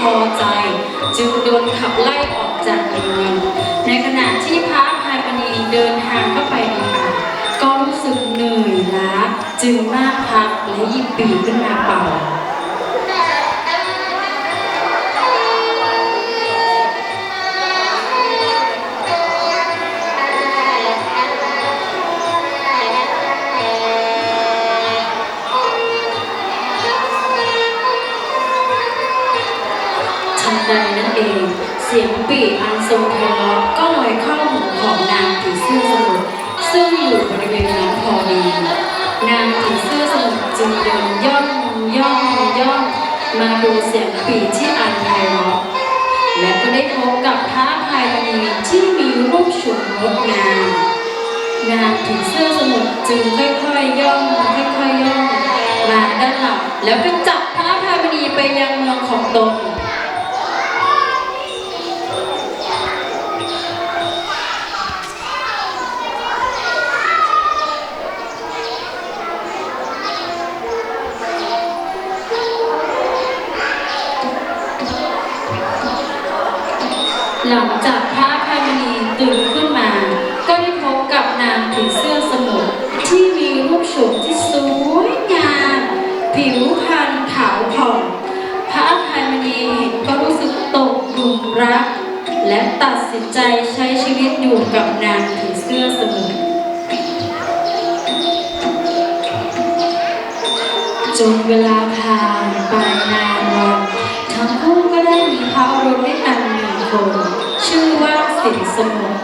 พอใจ จึงโดนขับไล่ออกจากเรือนในขณะที่พระพายมณีเดินทางเข้าไปในป่าก็รู้สึกเหนื่อยล้าจึงมากพักและหยิบปีขึ้นมาเป่า มาดูเสียงปีที่อันไพเราะและก็ได้พบกับพระพายมณีที่มีรูปฉมงดงามงางผีเสื้อสมุดจึงค่อยๆย่องค่อยๆย่องมาด้านหลังแล้วก็จับพระพายมณีไปยังเมืองของตน กับนางผีเสื้อสมุทรที่มีรูปโฉมที่สวยงามผิวพรรณขาวผ่องพระอภัยมณีเห็นก็รู้สึกตกหลุมรัก และตัดสินใจใช้ชีวิตอยู่กับนางผีเสื้อสมุทรจนเวลาผ่านไปนานวันทั้งคู่ก็ได้มีพระโอรสด้วยกันหนึ่งคน ชื่อว่าสินสมุทร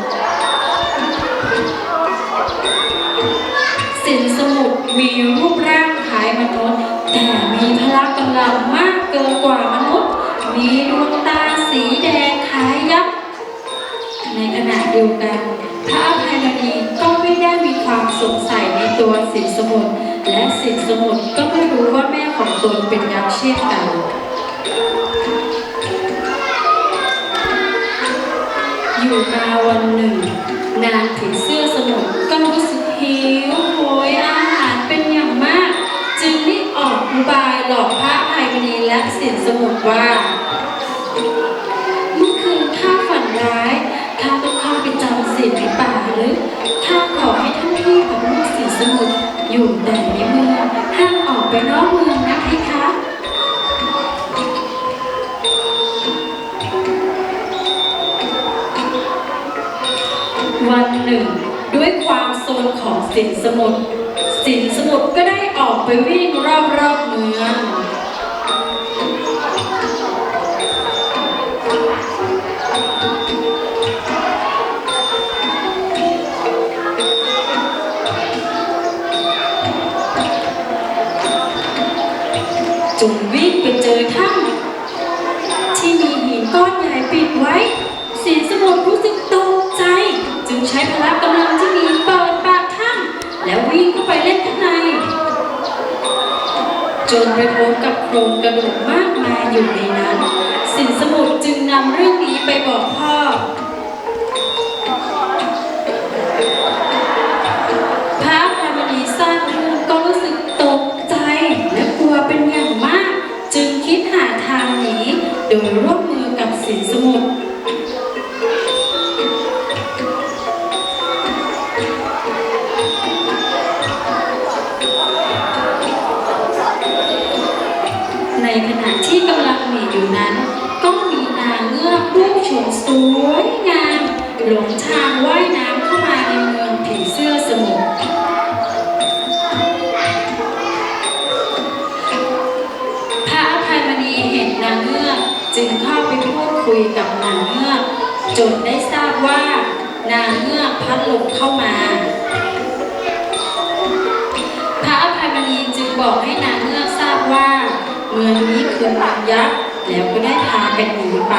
มีรูปร่างคล้ายมนุษย์ แต่มีพละกำลังมากเกินกว่ามนุษย์ มีดวงตาสีแดงคล้ายยักษ์ในขณะเดียวกัน พระอภัยมณีก็ไม่ได้มีความสงสัยในตัวสินสมุทรและสินสมุทรก็ไม่รู้ว่าแม่ของตนเป็นยักษ์เช่นกันอยู่มาวันหนึ่ง นางผีเสื้อสมุทร บายหลอกพระอภัยมณีและสินสมุทรว่า เมื่อคืนข้าฝันร้ายข้าต้องเข้าไปจำศีลในป่าลึกข้าขอให้ท่านพี่กับลูกศิษย์สมุทรอยู่แต่ในเมืองห้ามออกไปนอกเมืองนะพี่คะวันหนึ่ง ด้วยความโซนของสินสมุทรสินสมุทร ออกไปวิ่งรอบๆเมืองจนวิ่งไปเจอถ้ำที่มีหินก้อนใหญ่ปิดไว้ สินสมุทรรู้สึกตกใจ จึงใช้พละกำลังที่มีเปิดปากถ้ำแล้ววิ่งเข้าไปเล่นข้างใน จนไปพบกับโครงกระดูกมากมายอยู่ในนั้น สินสมุทรจึงนำเรื่องนี้ไปบอกพ่อ ขณะที่กำลังหนีอยู่นั้น ก็มีนางเงือกรูปโฉมสวยงามหลงทางว่ายน้ำเข้ามาในเมืองผีเสื้อสมุทรพระอภัยมณีเห็นนางเงือกจึงเข้าไปพูดคุยกับนางเงือกจนได้ทราบว่านางเงือกพัดหลงเข้ามา พระอภัยมณีจึงบอกให้นาง เมืองนี้คือเมืองยักษ์แล้วก็ได้พากันหนีไป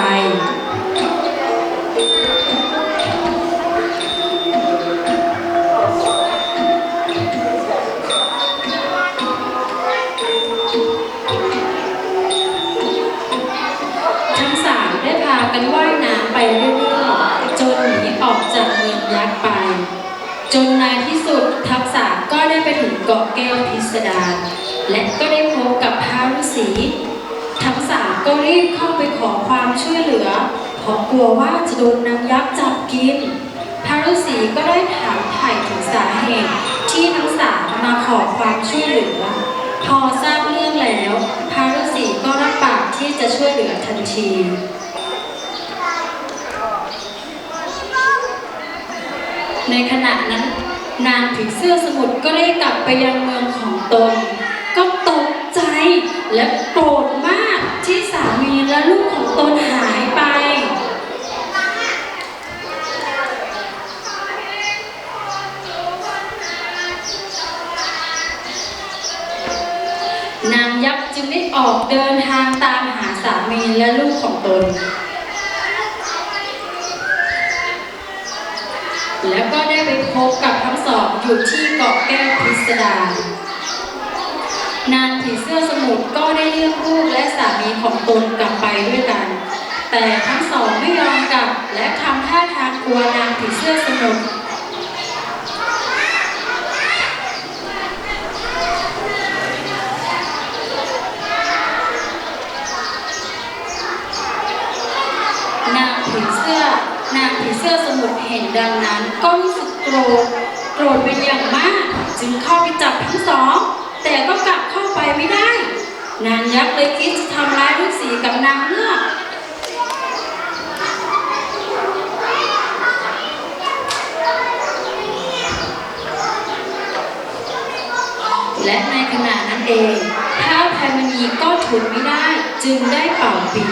ทั้งสามได้พากันว่ายน้ำไปเรื่อยๆจนหนีออกจากเมืองยักษ์ไป จนในที่สุดทั้งสามก็ได้ไปถึงเกาะแก้วพิสดารและก็ได้ี ทั้งสามก็รีบเข้าไปขอความช่วยเหลือเพราะกลัวว่าจะโดนนางยักษ์จับกิน พระฤาษีก็ได้ถามไถ่ถึงสาเหตุที่ทั้งสามมาขอความช่วยเหลือ พอทราบเรื่องแล้ว พระฤาษีก็รับปากที่จะช่วยเหลือทันทีในขณะนั้น นางผีเสื้อสมุทรก็ได้กลับไปยังเมืองของตน ก็ตกใจ และโกรธมากที่สามีและลูกของตนหายไป นางยักษ์จึงได้ออกเดินทางตามหาสามีและลูกของตน แล้วก็ได้ไปพบกับทั้งสองอยู่ที่เกาะแก้วพิสดาร นางผีเสื้อสมุทรก็ได้เรียกลูกและสามีของตนกลับไปด้วยกัน แต่ทั้งสองไม่ยอมกลับและทำท่าทางกลัวนางผีเสื้อสมุทรนางผีเสื้อนางผีเสื้อสมุทรเห็นดังนั้นก็รู้สึกโกรธโกรธเป็นอย่างมาก จึงเข้าไปจับทั้งสอง แต่ก็กลับ ไปไม่ได้ นางยักษ์เลยคิดจะทำร้ายลูกสีกับนางเงือกและในขณะนั้นเองท้าวไพมณีก็ทนไม่ได้จึงได้เป่าปี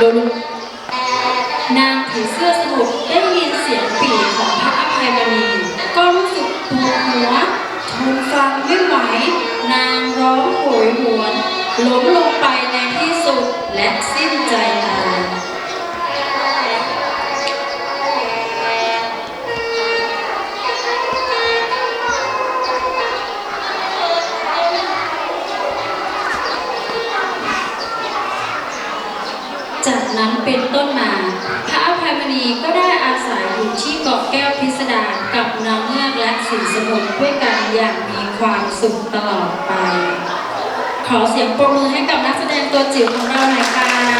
โดนนางผีเสื้อสมุทรได้ยินเสียงปีของพระอภัยมณีก็รู้สึกปวดหัวทนฟังไม่ไหว นางร้องโหยหวนล้มลง อกและสีสมุทรด้วยกันอย่างมีความสุขตลอดไป ขอเสียงปรบมือให้กับนักแสดงตัวจิ๋วของเราหน่อยค่ะ